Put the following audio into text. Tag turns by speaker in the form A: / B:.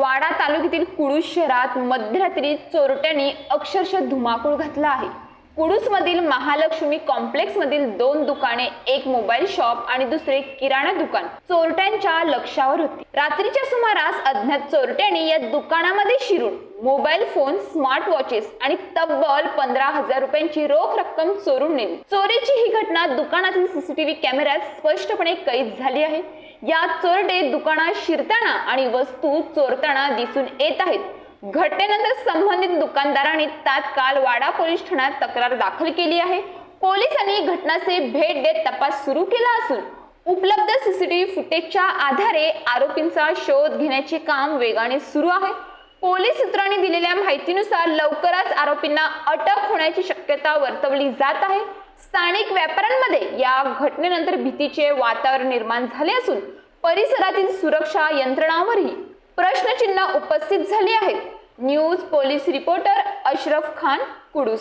A: वाडा तालुक्यातील कुडूस शहरात मध्यरात्री चोरट्यांनी अक्षरशः धुमाकूळ घातला आहे. कुडूसमधील महालक्ष्मी कॉम्प्लेक्समधील दोन दुकाने एक मोबाईल शॉप आणि दुसरे किराणा दुकान चोरट्यांच्या लक्षावर होती. रात्रीच्या सुमारास अज्ञात चोरट्यांनी या दुकानामध्ये शिरून मोबाईल फोन स्मार्ट वॉचेस आणि तब्बल पंधरा हजार रुपयांची रोख रक्कम चोरून नेली. चोरीची ही घटना दुकानातील सीसीटीव्ही कॅमेऱ्यात स्पष्टपणे कैद झाली आहे. या चोरटे दुकानात शिरताना आणि वस्तू चोरताना दिसून येत आहेत. घटनेनंतर संबंधित दुकानदारांनी तात्काळ वाडा पोलीस ठाण्यात तक्रार दाखल केली आहे. पोलिसांनी घटनाचे भेट देत तपास सुरू केला असून उपलब्ध सीसीटीव्ही फुटेजच्या आधारे आरोपींचा शोध घेण्याचे काम वेगाने सुरू आहे. पोलीस सूत्रांनी दिलेल्या माहितीनुसार लवकरच आरोपींना अटक होण्याची शक्यता वर्तवली जात आहे. स्थानिक व्यापाऱ्यांमध्ये या घटनेनंतर भीतीचे वातावरण निर्माण झाले असून परिसरातील सुरक्षा यंत्रणांवरही प्रश्नचिन्ह उपस्थित झाली आहेत. News police reporter Ashraf Khan Kudus.